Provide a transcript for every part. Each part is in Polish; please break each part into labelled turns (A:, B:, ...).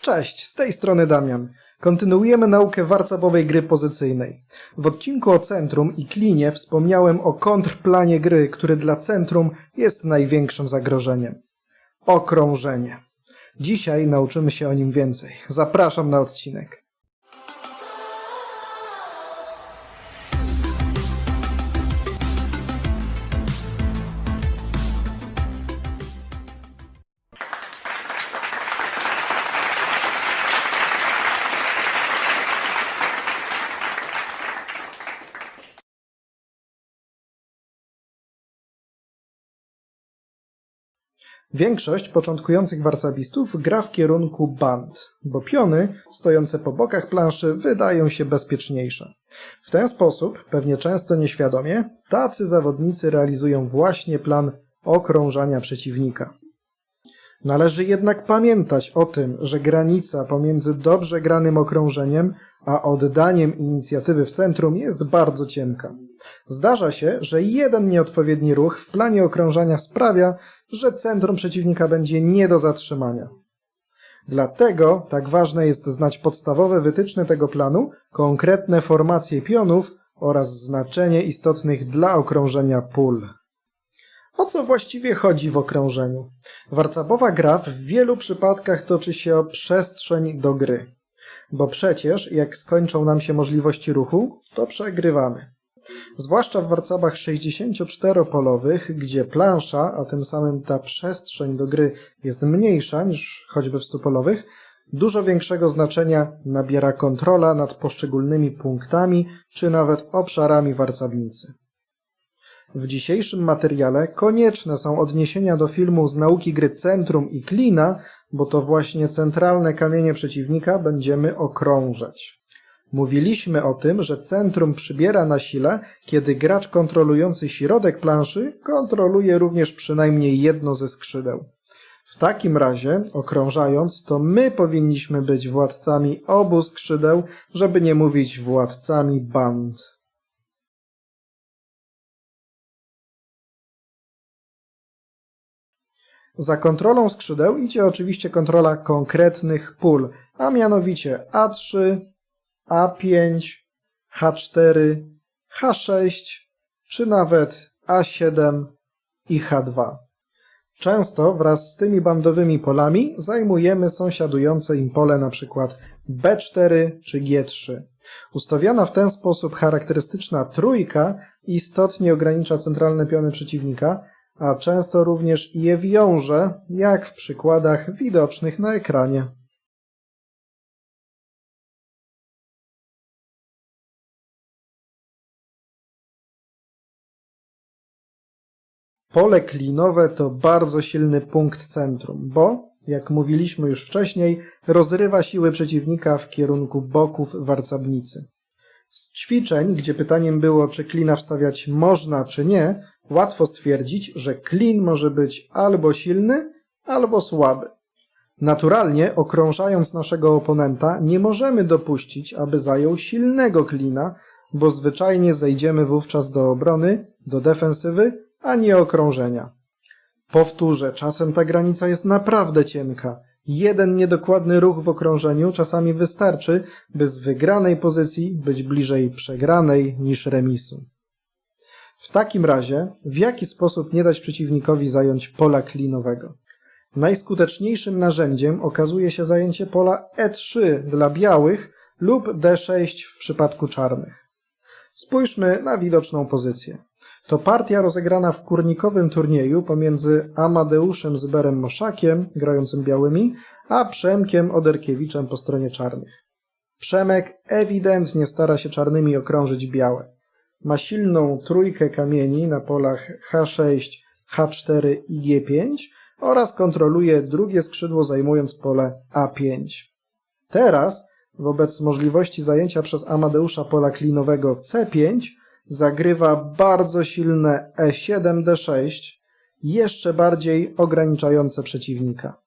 A: Cześć, z tej strony Damian. Kontynuujemy naukę warcabowej gry pozycyjnej. W odcinku o centrum i klinie wspomniałem o kontrplanie gry, który dla centrum jest największym zagrożeniem. Okrążenie. Dzisiaj nauczymy się o nim więcej. Zapraszam na odcinek. Większość początkujących warcabistów gra w kierunku band, bo piony stojące po bokach planszy wydają się bezpieczniejsze. W ten sposób, pewnie często nieświadomie, tacy zawodnicy realizują właśnie plan okrążania przeciwnika. Należy jednak pamiętać o tym, że granica pomiędzy dobrze granym okrążeniem a oddaniem inicjatywy w centrum jest bardzo cienka. Zdarza się, że jeden nieodpowiedni ruch w planie okrążania sprawia, że centrum przeciwnika będzie nie do zatrzymania. Dlatego tak ważne jest znać podstawowe wytyczne tego planu, konkretne formacje pionów oraz znaczenie istotnych dla okrążenia pól. O co właściwie chodzi w okrążeniu? Warcabowa gra w wielu przypadkach toczy się o przestrzeń do gry. Bo przecież, jak skończą nam się możliwości ruchu, to przegrywamy. Zwłaszcza w warcabach 64-polowych, gdzie plansza, a tym samym ta przestrzeń do gry jest mniejsza niż choćby w 100-polowych, dużo większego znaczenia nabiera kontrola nad poszczególnymi punktami czy nawet obszarami warcabnicy. W dzisiejszym materiale konieczne są odniesienia do filmu z nauki gry Centrum i Klina, bo to właśnie centralne kamienie przeciwnika będziemy okrążać. Mówiliśmy o tym, że centrum przybiera na sile, kiedy gracz kontrolujący środek planszy kontroluje również przynajmniej jedno ze skrzydeł. W takim razie, okrążając, to my powinniśmy być władcami obu skrzydeł, żeby nie mówić władcami band. Za kontrolą skrzydeł idzie oczywiście kontrola konkretnych pól, a mianowicie A3, A5, H4, H6 czy nawet A7 i H2. Często wraz z tymi bandowymi polami zajmujemy sąsiadujące im pole np. B4 czy G3. Ustawiana w ten sposób charakterystyczna trójka istotnie ogranicza centralne piony przeciwnika, a często również je wiąże, jak w przykładach widocznych na ekranie. Pole klinowe to bardzo silny punkt centrum, bo, jak mówiliśmy już wcześniej, rozrywa siły przeciwnika w kierunku boków warcabnicy. Z ćwiczeń, gdzie pytaniem było, czy klina wstawiać można, czy nie, łatwo stwierdzić, że klin może być albo silny, albo słaby. Naturalnie, okrążając naszego oponenta, nie możemy dopuścić, aby zajął silnego klina, bo zwyczajnie zejdziemy wówczas do obrony, do defensywy, a nie okrążenia. Powtórzę, czasem ta granica jest naprawdę cienka. Jeden niedokładny ruch w okrążeniu czasami wystarczy, by z wygranej pozycji być bliżej przegranej niż remisu. W takim razie, w jaki sposób nie dać przeciwnikowi zająć pola klinowego? Najskuteczniejszym narzędziem okazuje się zajęcie pola E3 dla białych lub D6 w przypadku czarnych. Spójrzmy na widoczną pozycję. To partia rozegrana w kurnikowym turnieju pomiędzy Amadeuszem Zyberem Moszakiem, grającym białymi, a Przemkiem Oderkiewiczem po stronie czarnych. Przemek ewidentnie stara się czarnymi okrążyć białe. Ma silną trójkę kamieni na polach H6, H4 i G5 oraz kontroluje drugie skrzydło zajmując pole A5. Teraz, wobec możliwości zajęcia przez Amadeusza pola klinowego C5, zagrywa bardzo silne E E7-D6, jeszcze bardziej ograniczające przeciwnika.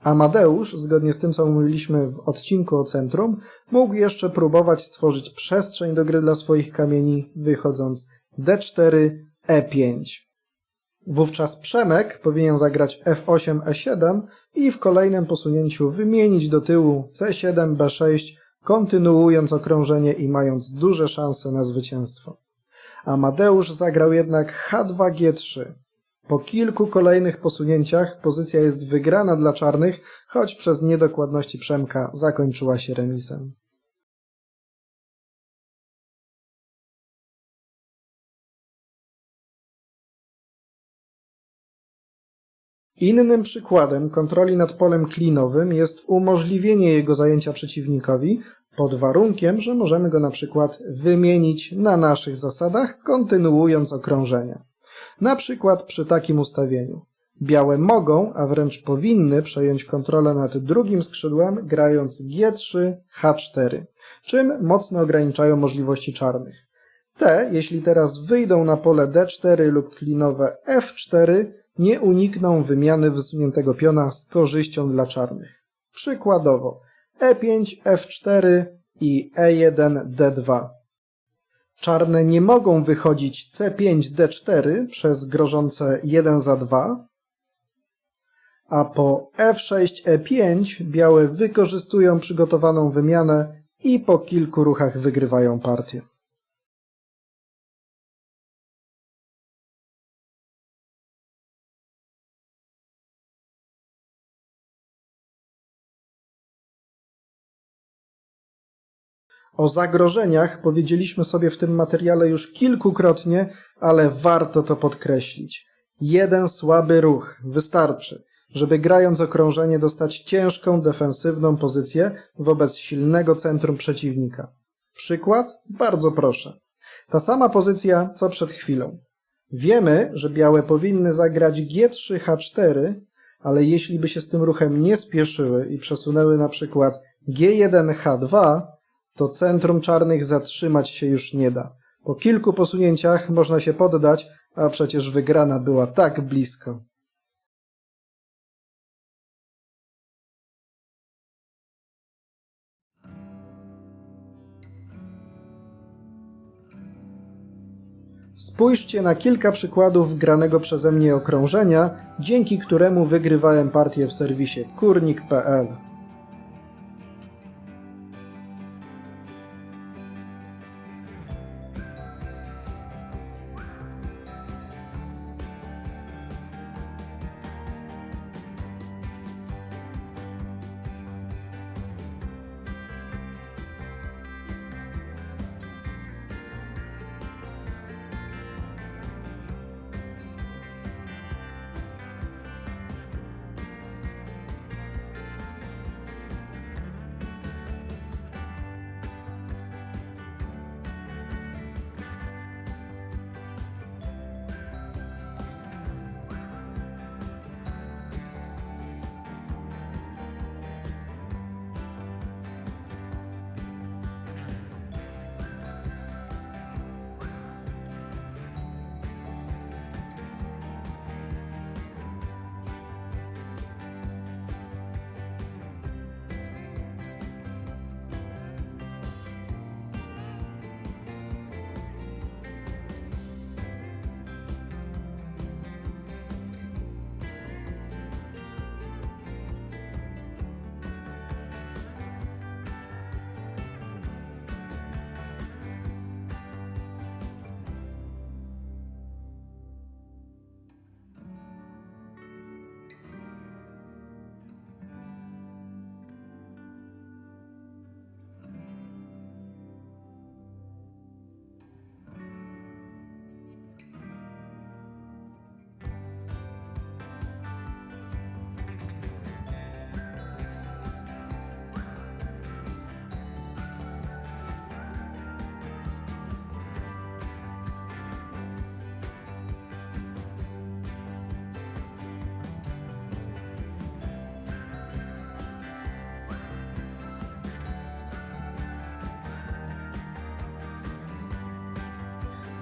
A: Amadeusz, zgodnie z tym co mówiliśmy w odcinku o centrum, mógł jeszcze próbować stworzyć przestrzeń do gry dla swoich kamieni, wychodząc D4, E5. Wówczas Przemek powinien zagrać F8, E7 i w kolejnym posunięciu wymienić do tyłu C7, B6, kontynuując okrążenie i mając duże szanse na zwycięstwo. Amadeusz zagrał jednak H2, G3. Po kilku kolejnych posunięciach pozycja jest wygrana dla czarnych, choć przez niedokładności Przemka zakończyła się remisem. Innym przykładem kontroli nad polem klinowym jest umożliwienie jego zajęcia przeciwnikowi pod warunkiem, że możemy go na przykład wymienić na naszych zasadach, kontynuując okrążenie. Na przykład przy takim ustawieniu. Białe mogą, a wręcz powinny przejąć kontrolę nad drugim skrzydłem, grając G3, H4, czym mocno ograniczają możliwości czarnych. Te, jeśli teraz wyjdą na pole D4 lub klinowe F4, nie unikną wymiany wysuniętego piona z korzyścią dla czarnych. Przykładowo E5, F4 i E E1, D2. Czarne nie mogą wychodzić C5, D4 przez grożące 1 za 2, a po F6, E5 białe wykorzystują przygotowaną wymianę i po kilku ruchach wygrywają partię. O zagrożeniach powiedzieliśmy sobie w tym materiale już kilkukrotnie, ale warto to podkreślić. Jeden słaby ruch wystarczy, żeby grając okrążenie dostać ciężką defensywną pozycję wobec silnego centrum przeciwnika. Przykład? Bardzo proszę. Ta sama pozycja co przed chwilą. Wiemy, że białe powinny zagrać G3, H4, ale jeśli by się z tym ruchem nie spieszyły i przesunęły na przykład G1, H2, to centrum czarnych zatrzymać się już nie da. Po kilku posunięciach można się poddać, a przecież wygrana była tak blisko. Spójrzcie na kilka przykładów granego przeze mnie okrążenia, dzięki któremu wygrywałem partię w serwisie kurnik.pl.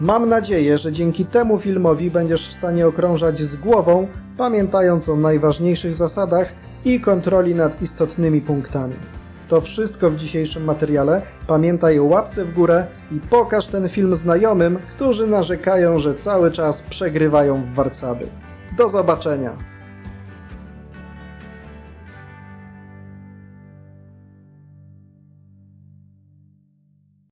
A: Mam nadzieję, że dzięki temu filmowi będziesz w stanie okrążać z głową, pamiętając o najważniejszych zasadach i kontroli nad istotnymi punktami. To wszystko w dzisiejszym materiale. Pamiętaj o łapce w górę i pokaż ten film znajomym, którzy narzekają, że cały czas przegrywają w warcaby. Do zobaczenia!